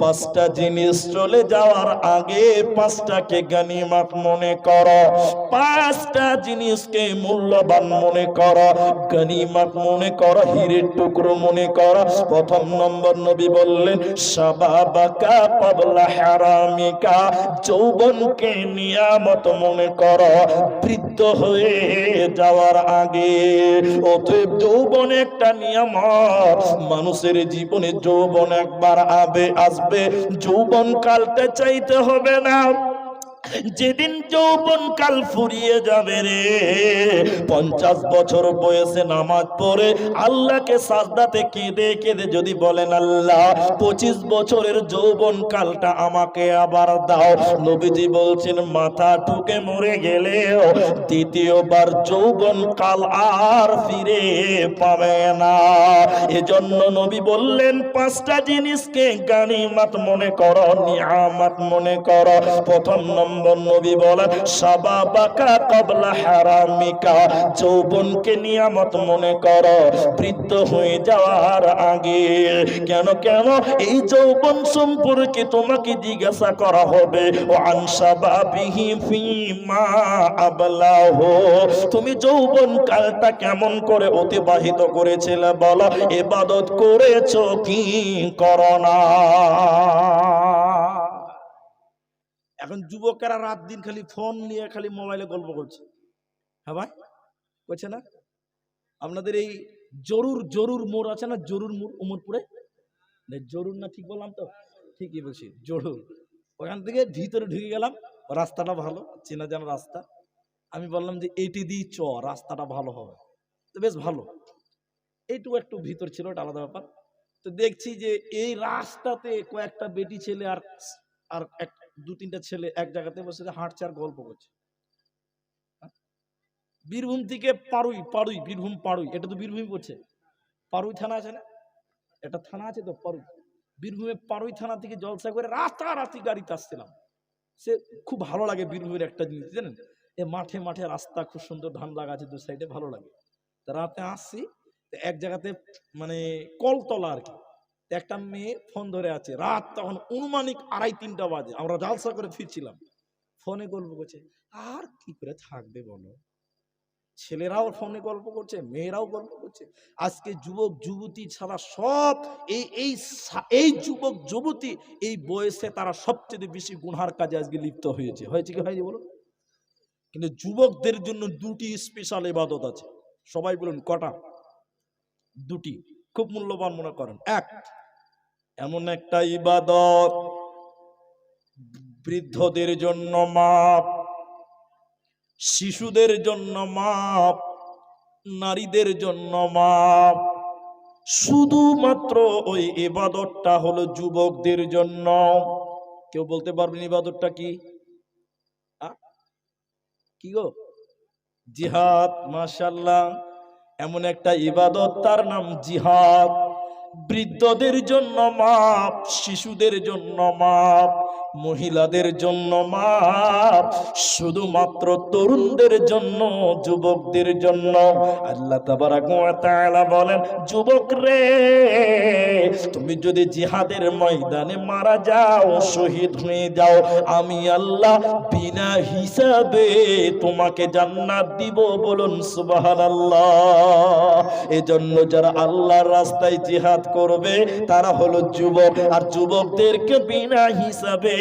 পাঁচটা জিনিস চলে যাওয়ার আগে পাঁচটাকে গানিমাত মনে করো। পাঁচটা জিনিসকে মূল্যবান মনে করো। গানিমাত মনে করো, হীরের টুকরো মনে করো। প্রথম নম্বর নবী বললেন, সাবাবাকা পাবলা হারামিকা, যৌবনকে নিয়ামত মনে করো, বৃদ্ধ হয়ে যাওয়ার আগে। অতএব যৌবন একটা নিয়ামত, মানুষের জীবনে যৌবন একবার আবে আসবে। যৌবন কালটা চাইতে হবে না। যেদিন যৌবন কাল ফুরিয়ে যাবে রে, পঞ্চাশ বছর বয়সে নামাজ পড়ে আল্লাহকে সাজদাতে কেঁদে কেঁদে যদি বলেন, আল্লাহ, পঁচিশ বছরের যৌবন কালটা আমাকে আবার দাও। নবীজি বলছেন, মাথা ঠুকে মরে গেলেও দ্বিতীয়বার যৌবন কাল আর ফিরে পাবে না। এজন্য নবী বললেন, পাঁচটা জিনিসকে গানিমাত মনে করো, নিয়ামত মনে করো। প্রথম নম্বর নবী বলেন সাবাবাকা কবলা হারামিকা, যৌবনকে নিয়ামত মনে করো, বৃদ্ধ হয়ে যাওয়ার আগে। কেন কেন? এই যৌবন সম্পর্কে তোমাকে জিজ্ঞাসা করা হবে, ও আনসাবাবিহি ফিমা আবলাহ। তুমি যৌবন কালটা কেমন করে অতিবাহিত করেছিলে বলো? এবাদত করেছ কি? করো না। এখন যুবকেরা রাত দিন খালি ফোন নিয়ে খালি মোবাইলে গল্প করছে। হ্যাঁ ভাই? করছে না? আপনাদের এই জরুর জরুর মোড় আছে না? জরুর মোড় উমরপুরে? জরুর না ঠিক বললাম তো? ঠিকই বলছি, জরুর। ওখান থেকে ভিতরে ঢুকে গেলাম, রাস্তাটা ভালো, চেনা জানা রাস্তা। আমি বললাম যে এইটি দিয়ে চ, রাস্তাটা ভালো হবে। তো বেশ ভালো। এইটুকু একটু ভিতর ছিল, এটা আলাদা ব্যাপার। তো দেখছি যে এই রাস্তাতে কয়েকটা বেটি ছেলে আর আর দু তিনটা ছেলে এক জায়গাতে বসে হাঁটছে আর গল্প করছে। হ্যাঁ? বীরভূম থেকে পাড়ুই পাড়ুই বীরভূম পাড়ুই এটা তো বীরভূম পড়ছে পাড়ুই থানা আছে না? এটা থানা আছে তো? পাড়ুই বীরভূমে পাড়ুই থানা থেকে জলসা করে রাতারাতি গাড়িতে আসছিলাম। সে খুব ভালো লাগে বীরভূমের একটা জিনিস, জানেন? এ মাঠে মাঠে রাস্তা খুব সুন্দর, ধান লাগা আছে, দু সাইডে ভালো লাগে। তা রাতে আসছি এক জায়গাতে মানে কলতলা আর কি। একটা মেয়ে ফোন ধরে আছে। রাত তখন অনুমানিক আড়াই, তিনটা বাজে। আমরা জালসা করে ফিরছিলাম। ফোনে গল্প করছে, আর কি করে থাকবে বলো? ছেলেরাও ফোনে গল্প করছে, মেয়েরাও গল্প করছে। আজকে যুবক, যুবতী ছাড়া সব এই এই এই যুবক, যুবতী, এই বয়সে তারা সবচেয়ে বেশি গুনহার কাজে আজকে লিপ্ত হয়েছে। হয়েছে কি হয়নি বলো? কিন্তু যুবকদের জন্য দুটি স্পেশাল ইবাদত আছে। সবাই বলুন কটা? দুটি। খুব মূল্যবান মনে করেন। এক এমন একটা ইবাদত। বৃদ্ধদের জন্য মাপ, শিশুদের জন্য মাপ, নারীদের জন্য মাপ। শুধুমাত্র ওই ইবাদতটা হলো যুবকদের জন্য। কেউ বলতে পারবেন ইবাদতটা কি? কি গো? জিহাদ মাশাল্লাহ এমন একটা ইবাদত, তার নাম জিহাদ। বৃদ্ধদের জন্য মাপ শিশুদের জন্য মাপ। মহিলাদের জন্য মাপ, শুধুমাত্র তরুণদের জন্য, যুবকদের জন্য। আল্লাহ বলেন, যুবক রে, তুমি যদি জিহাদের ময়দানে মারা যাও, শহীদ হয়ে যাও, আমি আল্লাহ বিনা হিসাবে তোমাকে জান্নাত দিব বলুন সুবহানাল্লাহ। এজন্য যারা আল্লাহর রাস্তায় জিহাদ করবে, তারা হলো যুবক। আর যুবকদেরকে বিনা হিসাবে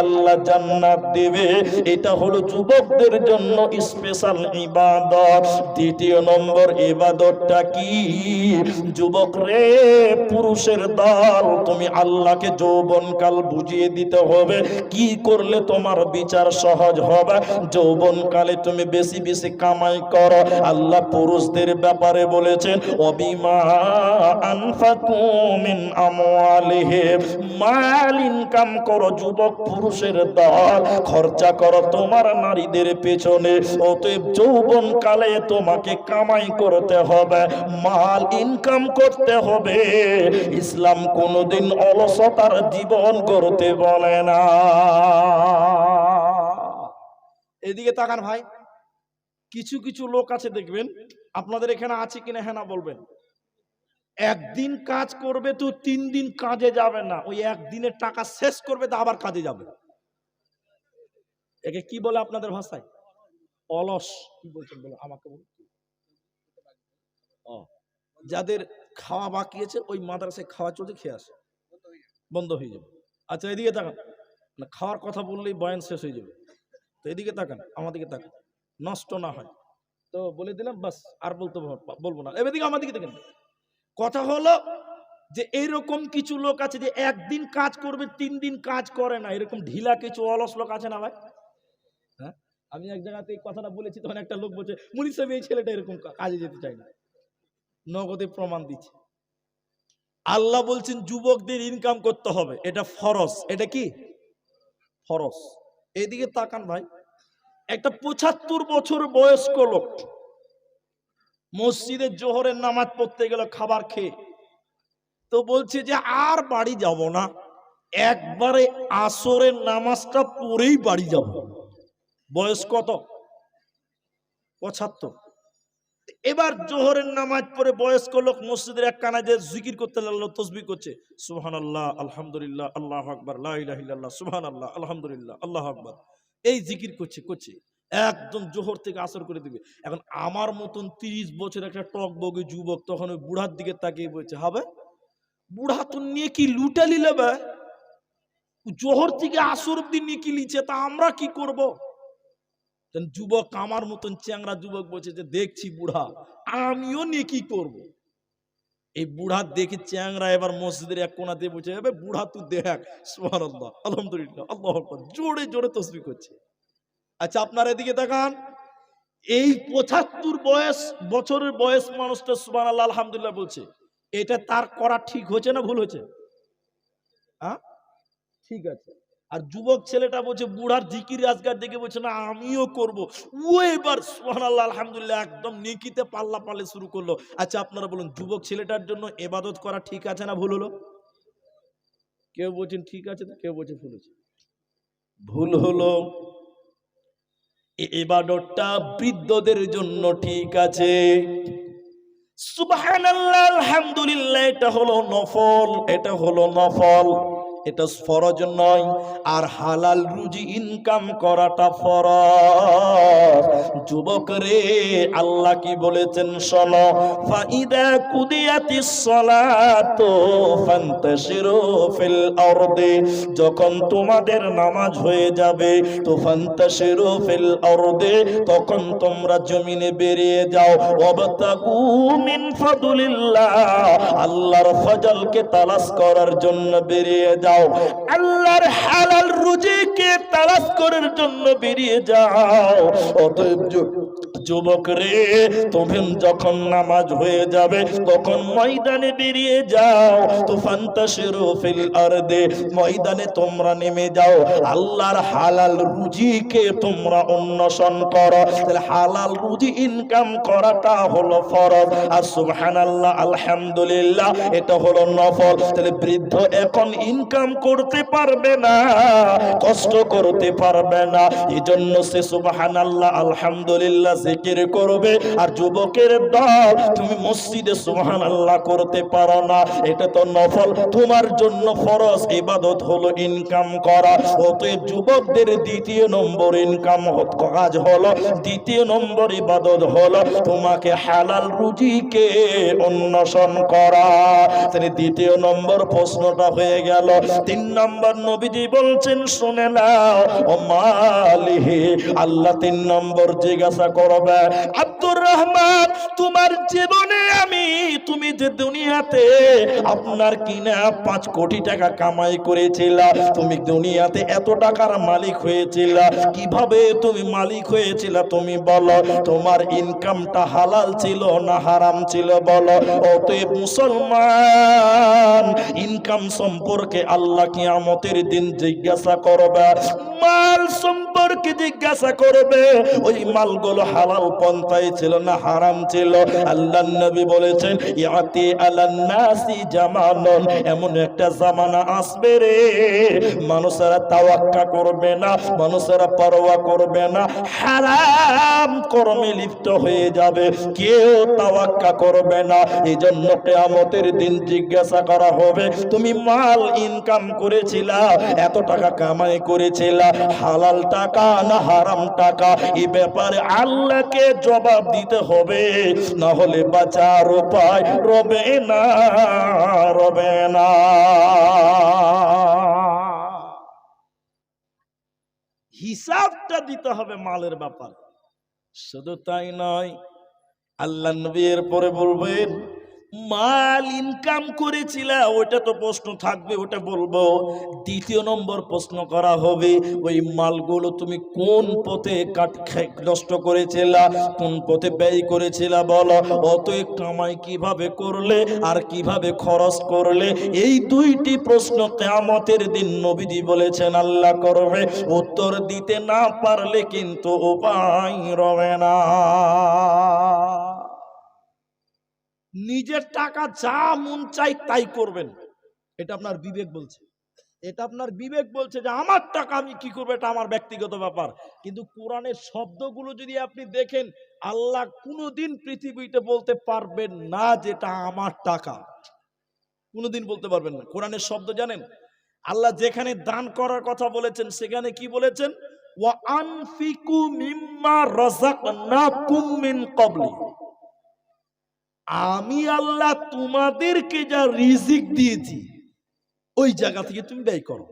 আল্লাহ জান্নাত দেবে। এটা হলো যুবকদের জন্য স্পেশাল ইবাদত। দ্বিতীয় নম্বর ইবাদতটা কি? যুবক রে, পুরুষের দল, তুমি আল্লাহকে যৌবনকাল বুঝিয়ে দিতে হবে। কি করলে তোমার বিচার সহজ হবে? যৌবনকালে তুমি বেশি বেশি কামাই করো। আল্লাহ পুরুষদের ব্যাপারে বলেছেন, অবিমা আনফাকু মিন আমওয়ালিহিম। মাল ইনকাম করো যুবক পুরুষের দল খরচা করো তোমার নারীদের পেছনে। অতএব যৌবন কালে তোমাকে কামাই করতে হবে, মাল ইনকাম করতে হবে। ইসলাম কোনোদিন অলসতার জীবন করতে বলে না। এদিকে তাকান ভাই, কিছু কিছু লোক আছে দেখবেন, আপনাদের এখানে আছে কিনা হ্যাঁ না বলবেন? একদিন কাজ করবে তো তিন দিন কাজে যাবে না। ওই একদিনের টাকা শেষ করবে তো আবার কাজে যাবে। একে কি বলে আপনাদের ভাষায়? অলস। কি বলছেন বলো আমাকে বলো ও, যাদের খাওয়া বাকি আছে ওই মাদ্রাসায় খাওয়া চলছে খেয়ে আসে। বন্ধ হয়ে যাবে। আচ্ছা এদিকে তাকান। না খাওয়ার কথা বললেই বয়ান শেষ হয়ে যাবে। তো এদিকে তাকান আমাদেরকে তাকান। নষ্ট না হয়। তো বলে দিলাম বাস আর বলতে বলব না। এবার দিকে আমাদিকে দেখেন। কথা হলো যে এইরকম কিছু লোক আছে যে একদিন কাজ করবে, তিন দিন কাজ করে না। এরকম ঢিলা কিছু অলস লোক আছে না ভাই? হ্যাঁ? আমি এক জায়গাতে এই কথাটা বলেছি, তখন একটা লোক বলছে মুনি সাহেব, এই ছেলেটা এরকম কাজে যেতে চায় না। নগদে প্রমাণ দিচ্ছে। আল্লাহ বলছেন, যুবকদের ইনকাম করতে হবে। এটা ফরস এটা কি? ফরস এদিকে তাকান ভাই। একটা পঁচাত্তর বছর বয়স্ক লোক। মসজিদের জোহরের নামাজ পড়তে গেল, খাবার খেয়ে। তো বলছে যে, আর বাড়ি যাব না, একবারে আসরের নামাজটা পড়েই বাড়ি যাব। বয়স কত? পঁচাত্তর। এবার জোহরের নামাজ পড়ে বয়স্ক লোক মসজিদের এক কানায় জিকির করতে লাগল তসবি করছে সুহান আল্লাহ আলহামদুলিল্লাহ, আল্লাহ আকবর লাহ সুহান আল্লাহ আলহামদুলিল্লাহ, আল্লাহ আকবর। এই জিকির করছে করছে। একদম জোহর থেকে আসর করে দিবে। এখন আমার মতন তিরিশ বছর একটা টক বগে যুবক তখন ওই বুড়ার দিকে তাকিয়ে বলছে, হবে? বুড়া তো নিয়ে কি লুটালি নেবে জোহর থেকে আসর অব্দি নিয়ে কি লিছে? তা আমরা কি করব? যুবক আমার মতন চ্যাংরা যুবক বলছে যে, দেখছি বুড়া, আমিও নিয়ে কি করব। এই বুড়া দেখে চ্যাংরা এবার মসজিদের এক কোনাতে বলছে এবার বুড়া, তুই দেখ আলহামদুলিল্লাহ, আল্লাহ জোরে জোরে তসবি করছে। আচ্ছা আপনার এদিকে দেখান। এই পঁচাত্তর বয়স, বছরের বয়স মানুষটা সুবান আল্লাহ আলহামদুলিল্লাহ বলছে, এটা তার করা ঠিক হয়েছে না ভুল হয়েছে? হ্যাঁ ঠিক আছে। আর যুবক ছেলেটা বলছে, বুড়ার জিকির আজকার দেখে বলছে, না, আমিও করব। ও এবার সুহান আল্লাহ আলহামদুলিল্লাহ, একদম নেকিতে পাল্লা পাল্লে শুরু করল। আচ্ছা আপনারা বলুন, যুবক ছেলেটার জন্য এবাদত করা ঠিক আছে না ভুল হলো? কেউ বলছেন, ঠিক আছে তো? কেউ বলছে, ভুল হয়েছে। ভুল হলো। এবাদতটা বৃদ্ধদের জন্য ঠিক আছে। সুবহানাল্লাহ আলহামদুলিল্লাহ এটা হলো নফল এটা হলো নফল। এটা ফরজ নয়। আর হালাল রুজি ইনকাম করাটা ফরজ। যুবক রে, আল্লাহ কি বলেছেন শোনো, ফাইদা কুদিয়াতিস সালাতু ফান্তাশিরু ফিল আরদি। যখন তোমাদের নামাজ হয়ে যাবে, তো ফান্তাশিরু ফিল আরদি, তখন তোমরা জমিনে বেরিয়ে যাও। ওয়াবতাকু মিন ফাদলিল্লাহ, আল্লাহর ফজলকে তালাশ করার জন্য বেরিয়ে যাও। আল্লাহর হালাল রুজিকে তালাশ করার জন্য বেরিয়ে যাও। অতএব যুবক রে তুমি যখন নামাজ হয়ে যাবে, তখন ময়দানে বেরিয়ে যাও। তুফান্তা ফিল আরদে, ময়দানে তোমরা নেমে যাও। আল্লাহর হালাল রুজিকে তোমরা অন্বেষণ করো। তাহলে হালাল রুজি ইনকাম করাটা হলো ফরজ। আর সুবহানাল্লাহ, আলহামদুলিল্লাহ, এটা হলো নফল। তাহলে বৃদ্ধ এখন ইনকাম করতে পারবে না, কষ্ট করতে পারবে না। এই জন্য সে সুবহানাল্লাহ, আলহামদুলিল্লাহ জিকির করবে, আর যুবকের দল তুমি মসজিদে সুবহানাল্লাহ করতে পারো না। এটা তো নফল। তোমার জন্য ফরজ ইবাদত হলো ইনকাম করা। অতএব যুবকদের দ্বিতীয় নম্বর ইনকাম কাজ হলো, দ্বিতীয় নম্বর ইবাদত হলো তোমাকে হালাল রুজিকে অন্বেষণ করা। তাহলে দ্বিতীয় নম্বর প্রশ্নটা হয়ে গেল। তিন নম্বর নবীজি বলছেন, শুনে নাও ও মালিহি আল্লাহ তিন নম্বর জিজ্ঞাসা করবে আব্দুর রহমান তোমার জীবনে আমি, তুমি যে দুনিয়াতে আপনার কিনা পাঁচ কোটি টাকা কামাই করেছিল, তুমি দুনিয়াতে এত টাকার মালিক হয়েছিল, কীভাবে তুমি মালিক হয়েছিল তুমি বলো, তোমার ইনকামটা হালাল ছিল না হারাম ছিল বলো, অতএব মুসলমান ইনকাম সম্পর্কে আল্লাহ কিয়ামতের দিন জিজ্ঞাসা করবে, মাল সম্পর্কে জিজ্ঞাসা করবে, ওই মালগুলো হালাল পন্থায় ছিল জন্য হারাম ছিল। আল্লাহ নবী বলেছেন, ইয়াতি আলান নাসি জামানুন। এমন একটা জামানা আসবে রে। মানুষেরা তাওয়াক্কা করবে না, মানুষেরা পরোয়া করবে না। হারাম কর্মে লিপ্ত হয়ে যাবে। কেউ তাওয়াক্কা করবে না। এই জন্য কেয়ামতের দিন জিজ্ঞাসা করা হবে, তুমি মাল ইনকাম করেছিলা? এত টাকা কামাই করেছিলা? হালাল টাকা না হারাম টাকা? এই ব্যাপারে আল্লাহকে জবাব দিতে হবে, না হলে বাঁচার উপায় রবে না রবে না। হিসাবটা দিতে হবে মালের ব্যাপার। শুধু তাই নয়, আল্লাহ নবী এর পরে বলবেন মাল ইনকাম করেছিল ওটা তো প্রশ্ন থাকবে, ওটা বলব। দ্বিতীয় নম্বর প্রশ্ন করা হবে, ওই মালগুলো তুমি কোন পথে কাট নষ্ট করেছিলা, কোন পথে ব্যয় করেছিলা বলো। অত কামাই কীভাবে করলে আর কীভাবে খরচ করলে? এই দুইটি প্রশ্ন কেয়ামতের দিন নবীজি বলেছেন, আল্লাহ করবে, উত্তর দিতে না পারলে কিন্তু উপায় রবে না। নিজের টাকা যা মন চাই তাই করবেন। এটা আপনার বিবেক বলছে। এটা আপনার বিবেক বলছে যে, আমার টাকা আমি কি করব? এটা আমার ব্যক্তিগত ব্যাপার। কিন্তু কোরআনের শব্দগুলো যদি আপনি দেখেন, আল্লাহ কোনোদিন পৃথিবীতে বলতে পারবেন না যেটা আমার টাকা। কোনোদিন বলতে পারবেন না। কোরআনের শব্দ জানেন? আল্লাহ যেখানে দান করার কথা বলেছেন, সেখানে কি বলেছেন? ওয়া আনফিকু মিম্মা রাযাকনাকুম মিন ক্বাবলি। আমি আল্লাহ তোমাদেরকে যা রিজিক দিয়েছি, ওই জায়গা থেকে তুমি ব্যয় করো।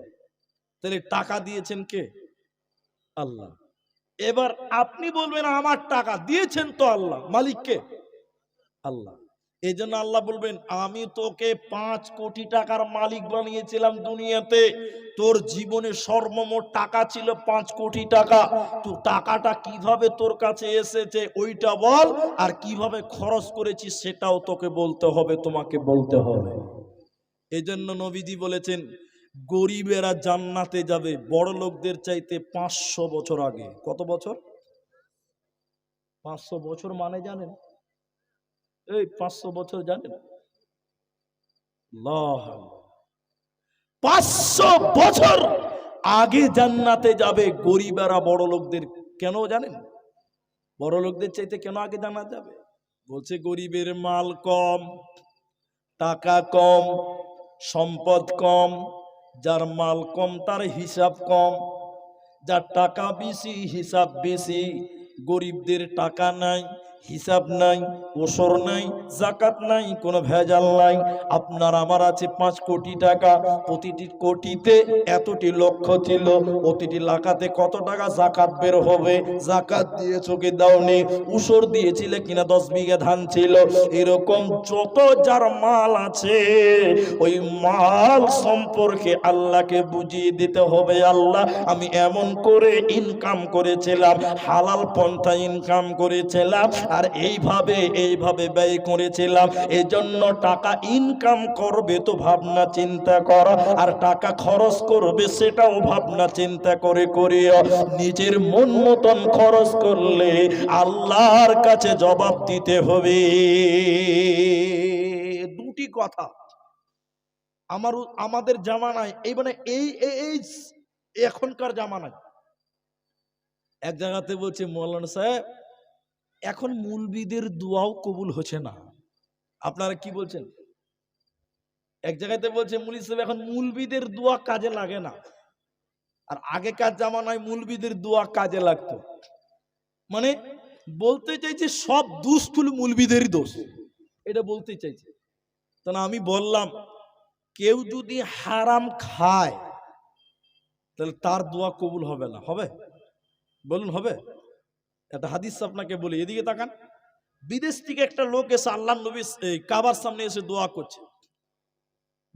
তাহলে টাকা দিয়েছেন কে? আল্লাহ। এবার আপনি বলবেন, আমার টাকা দিয়েছেন তো আল্লাহ, মালিককে? আল্লাহ। এই জন্য আল্লাহ বলবেন, আমি তোকে পাঁচ কোটি টাকার মালিক বানিয়েছিলাম দুনিয়াতে। তোর জীবনে সর্বমোট টাকা ছিল পাঁচ কোটি টাকা। তো টাকাটা কীভাবে তোর কাছে এসেছে ওইটা বল, আর কীভাবে খরচ করেছিস সেটাও তোকে বলতে হবে, তোমাকে বলতে হবে। এই জন্য নবীজি বলেছেন, গরিবেরা জান্নাতে যাবে বড় লোকদের চাইতে পাঁচশো বছর আগে। কত বছর? পাঁচশো বছর মানে জানেন? এই পাঁচশো বছর জানেন। পাঁচশো বছর আগে জান্নাতে যাবে গরিবেরা বড় লোকদের কেন জানেন? বড় লোকদের চাইতে কেন আগে জানা যাবে? বলছে, গরিবের মাল কম, টাকা কম, সম্পদ কম, যার মাল কম তার হিসাব কম, যার টাকা বেশি, হিসাব বেশি, গরিবদের টাকা নাই হিসাব নাই, ওসর নাই জাকাত নাই, কোনো ভেজাল নাই। আপনার আমার আছে পাঁচ কোটি টাকা, প্রতিটি কোটিতে এতটি লক্ষ্য ছিল, প্রতিটি লাখাতে কত টাকা জাকাত বের হবে? জাকাত দিয়ে চোখে দাওনি উসর দিয়েছিলে কিনা দশ বিঘা ধান ছিল? এরকম যত যার মাল আছে, ওই মাল সম্পর্কে আল্লাহকে বুঝিয়ে দিতে হবে, আল্লাহ, আমি এমন করে ইনকাম করেছিলাম, হালাল পন্থা ইনকাম করেছিলাম আর এইভাবে এইভাবে ব্যয় করেছিলাম। এজন্য টাকা ইনকাম করবে তো ভাবনা চিন্তা কর। আর টাকা খরচ করবে সেটাও ভাবনা চিন্তা করে করিও। নিজের মন মতন খরচ করলে আল্লাহর কাছে জবাব দিতে হবে। দুটি কথা আমার, আমাদের জামানায়, এই মানে এই এই এখনকার জামানায়। এক জায়গাতে বলছে, মৌলানা সাহেব এখন মুলবিদের দোয়াও কবুল হচ্ছে না। আপনারা কি বলছেন? এক জায়গাতে বলছে মুলি সাহেব, এখন মুলবিদের দোয়া কাজে লাগে না। আর আগেকার জামানায় মুলবিদের দোয়া কাজে লাগতো। মানে বলতে চাইছে, সব দুষ্ফুল মুলবিদেরই দোষ। এটা বলতে চাইছে। তা না, আমি বললাম, কেউ যদি হারাম খায়, তাহলে তার দোয়া কবুল হবে না। হবে? বলুন, হবে? একটা হাদিস আপনাকে বলি, এদিকে তাকান। বিদেশ থেকে একটা লোক এসে আল্লাহ নবী, এই কাবার সামনে এসে দোয়া করছে।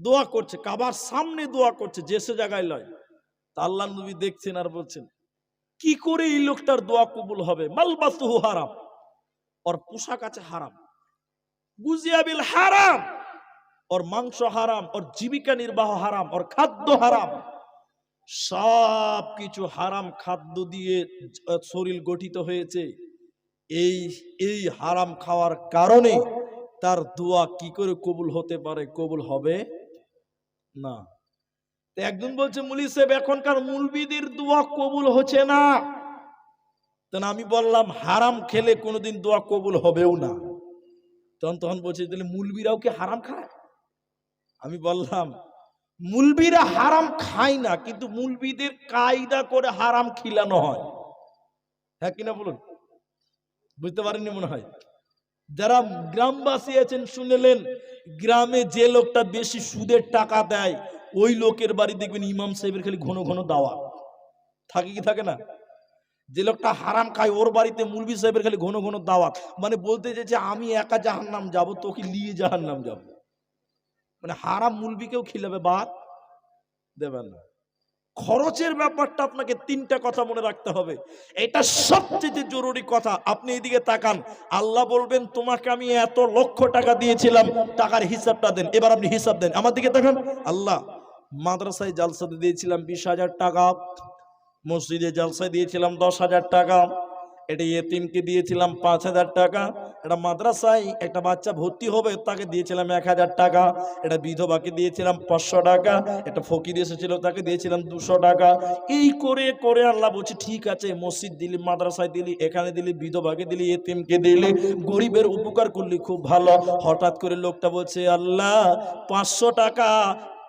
দোয়া করছে, কাবার সামনে দোয়া করছে, যে সে জায়গায় লয়। তা আল্লাহ নবী দেখছেন আর বলছেন, কি করে এই লোকটার দোয়া কবুল হবে? মালবাসুহু হারাম। ওর পোশাক আছে হারাম। গুজিয়াবিল হারাম। ওর মাংস হারাম। ওর জীবিকা নির্বাহ হারাম। ওর খাদ্য হারাম। সব কিছু হারাম খাদ্য দিয়ে শরীর গঠিত হয়েছে। এই এই হারাম খাওয়ার কারণে তার দোয়া কি করে কবুল হতে পারে, কবুল হবে না। একজন বলছে, মুলি সাহেব, এখনকার মুলবিদের দোয়া কবুল হচ্ছে না। তখন আমি বললাম, হারাম খেলে কোনোদিন দোয়া কবুল হবেও না। তখন তখন বলছে, তাহলে মুলবিরাও কি হারাম খায়? আমি বললাম মুলবিরা হারাম খায় না, কিন্তু মুলবিদের কায়দা করে হারাম খিলানো হয়। হ্যাঁ কিনা বলুন? বুঝতে পারেননি মনে হয়? যারা গ্রামবাসী আছেন, শুনেলেন, গ্রামে যে লোকটা বেশি সুদের টাকা দেয়, ওই লোকের বাড়ি দেখবেন ইমাম সাহেবের খালি ঘন ঘন দাওয়া। থাকে কি থাকে না? যে লোকটা হারাম খায়, ওর বাড়িতে মুলবি সাহেবের খালি ঘন ঘন দাওয়াত মানে বলতে চাইছে আমি একা জাহান্নাম যাব, তোকে নিয়ে জাহান্নাম যাব। মানে হারাম মুলবিকেও খিলাবে, বাদ দেবেন না। খরচের ব্যাপারটা আপনাকে তিনটা কথা মনে রাখতে হবে। এটা সবচেয়ে জরুরি কথা, আপনি এদিকে তাকান। আল্লাহ বলবেন, তোমাকে আমি এত লক্ষ টাকা দিয়েছিলাম, টাকার হিসাবটা দেন। এবার আপনি হিসাব দেন। আমার দিকে তাকান। আল্লাহ, মাদ্রাসায় জালসাতে দিয়েছিলাম বিশ হাজার টাকা, মসজিদে জালসায় দিয়েছিলাম দশ হাজার টাকা। এটা ইয়েতিমকে দিয়েছিলাম পাঁচ হাজার টাকা, এটা মাদ্রাসায় একটা বাচ্চা ভর্তি হবে, তাকে দিয়েছিলাম এক হাজার টাকা, এটা বিধবাকে দিয়েছিলাম পাঁচশো টাকা, একটা ফকির এসেছিল, তাকে দিয়েছিলাম দুশো টাকা। এই করে করে আল্লাহ বলছে, ঠিক আছে, মসজিদ দিলি, মাদ্রাসায় দিলি, এখানে দিলি, বিধবাকে দিলি, এতিমকে দিলি, গরিবের উপকার করলি, খুব ভালো। হঠাৎ করে লোকটা বলছে, আল্লাহ, পাঁচশো টাকা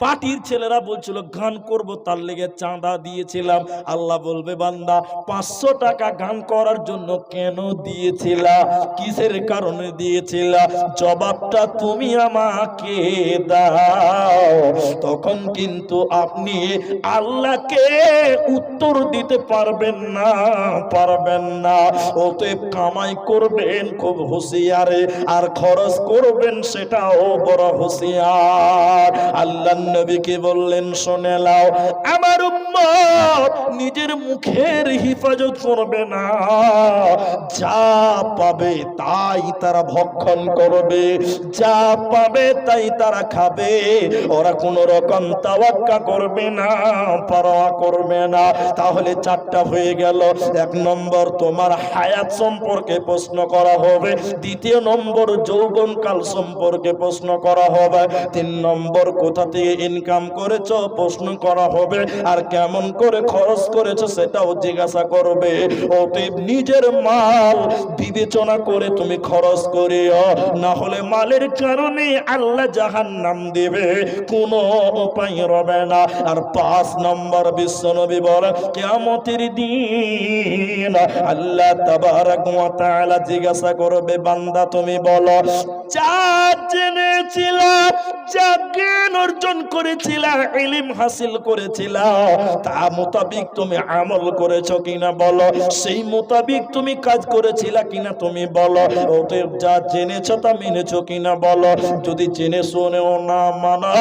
পার্টির ছেলেরা বলছিল, গান করব, তার লেগে চাঁদা দিয়েছিলাম। আল্লাহ বলবে, বান্দা, পাঁচশো টাকা গান করার জন্য কেন দিয়েছিলা? কিসের কারণে দিয়েছিলা? জবাবটা তুমি আমাকে দাও। তখন কিন্তু আপনি আল্লাহকে উত্তর দিতে পারবেন না পারবেন না। অতএব কামাই করবেন খুব হুঁশিয়ারে, আর খরচ করবেন সেটাও বড় হুঁশিয়ার। আল্লাহ নবীকে বললেন, শুনে লাও আমার উম্মত নিজের মুখের হিফাজত করবে না। যা পাবে তাই তারা ভক্ষণ করবে, যা পাবে তাই তারা খাবে। ওরা কোন রকম তাওয়াক্কা করবে না, পরোয়া করবে না। তাহলে চারটা হয়ে গেল। এক নম্বর, তোমার হায়াত সম্পর্কে প্রশ্ন করা হবে। দ্বিতীয় নম্বর, যৌবনকাল সম্পর্কে প্রশ্ন করা হবে। তিন নম্বর, কোথা থেকে ইনকাম করেছ, প্রশ্ন করা হবে, আর কেমন করে খরচ করেছ সেটাও জিজ্ঞাসা করবে। অতএব নিজের মাল বিবেচনা করে তুমি খরচ করিও, না হলে মালের কারণে আল্লাহ জাহান নাম দেবে, কোনো উপায় রবে না। আর পাঁচ নম্বর বিশ্বনবী বলে কেমতের দিন আল্লাহ তাবারাক ওয়া জিজ্ঞাসা করবে, বান্দা তুমি বলো, যা জেনেছিল, যা জ্ঞান অর্জন করেছিল ইলিম হাসিল করেছিল তা মোতাবিক তুমি আমল করেছ কিনা বলো। সেই মোতাবিক তুমি কাজ করেছিল কিনা তুমি বলো। অতএব যা জেনেছো তা মেনেছো কিনা বলো। যদি জেনে শুনেও না মানো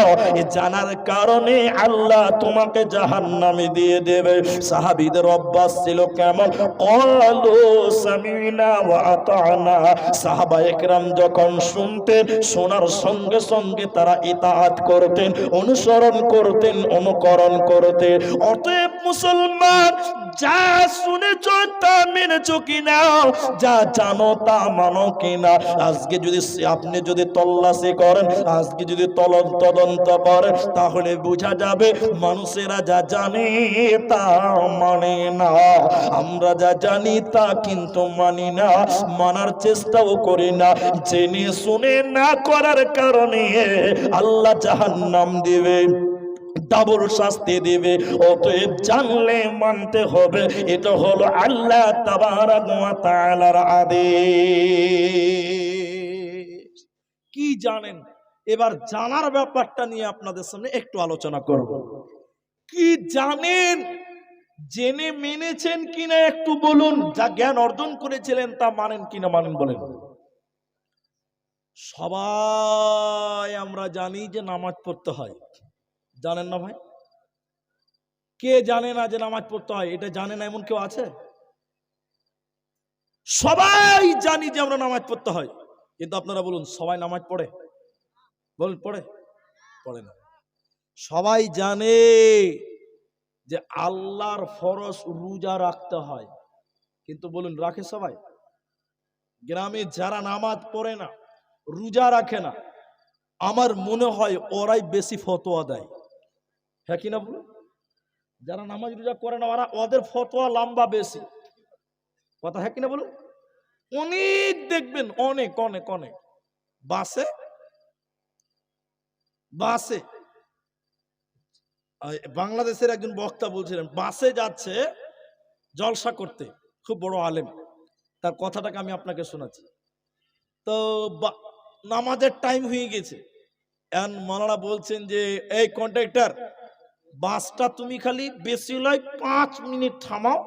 এ জানার কারণে আল্লাহ তোমাকে জাহান্নামে দিয়ে দেবে। সাহাবীদের অভ্যাস ছিল কেমন? কলু সামিনা সাহাবা একরাম যখন শুনতেন, শোনার সঙ্গে সঙ্গে তারা ইতাআত করতেন। অনুসরণ করতেন, অনুকরণ করতেন। অতএব মুসলমান, যা শুনেছ তা মেনেছ কিনা, যা জানো তা মানো কিনা। আজকে যদি আপনি যদি তল্লাশি করেন, আজকে যদি তদন্ত করেন, তাহলে বোঝা যাবে মানুষেরা যা জানে তা মানে না। আমরা যা জানি তা কিন্তু মানি না, মানার চেষ্টাও করি না। জেনে শুনে না করার কারণে আল্লাহ জাহান্নাম দিবে ডাবল শাস্তি দিবে। অতএব জানলে মানতে হবে, এটা হলো আল্লাহ আদেশ। কি জানেন? এবার জানার ব্যাপারটা নিয়ে আপনাদের সামনে একটু আলোচনা করব। কি জানেন? জেনে মেনেছেন কিনা একটু বলুন। যা জ্ঞান অর্জন করেছিলেন তা মানেন কিনা মানেন বলেন। সবাই আমরা জানি যে নামাজ পড়তে হয়। জানেন না ভাই? কে জানে না যে নামাজ পড়তে হয়? এটা জানে না এমন কেউ আছে? সবাই জানি যে আমরা নামাজ পড়তে হয়। কিন্তু আপনারা বলুন, সবাই নামাজ পড়ে? বলুন, পড়ে? পড়ে না। সবাই জানে যে আল্লাহর ফরজ রোজা রাখতে হয়। কিন্তু বলুন, রাখে সবাই? গ্রামে যারা নামাজ পড়ে না রোজা রাখে না। আমার মনে হয় ওরাই বেশি ফতোয়া দেয়। হ্যাঁ কি না বলুন? যারা নামাজ রোজা করে না, ওরা ওদের ফতোয়া লম্বা বেশি। কথা হ্যাঁ কিনা বলুন? অনেক দেখবেন, অনেক অনেক অনেক। বাসে? বাসে? বাংলাদেশের একজন বক্তা বলছিলেন, বাসে যাচ্ছে জলসা করতে, খুব বড় আলেম। তার কথাটাকে আমি আপনাকে শোনাচ্ছি। তো নামাজের টাইম হয়ে গেছে। এখন মালানা বলছেন যে, এই কন্ট্রাক্টর বাসটা তুমি খালি বেশি লয় পাঁচ মিনিট থামাও,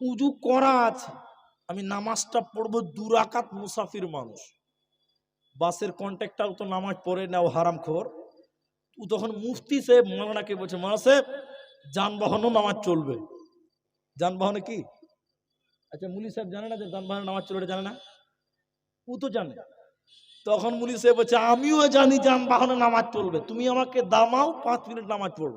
উজু করা আছে। আমি নামাজটা পড়ব দুরাকাত মুসাফির মানুষ। বাসের কন্ট্রাক্টর তো নামাজ পড়ে নাও হারাম খবর। ও তখন মুফতি সাহেব মালানাকে বলছে মালা সাহেব, যানবাহনও নামাজ চলবে। যানবাহনে কি? আচ্ছা মুলি সাহেব জানে না যে যানবাহনে নামাজ চলবে জানে না? ও তো জানে। তখন মুলি সাহেব বলছে, আমিও জানি যানবাহনে নামাজ পড়বে তুমি আমাকে দামাও, পাঁচ মিনিট নামাজ পড়ব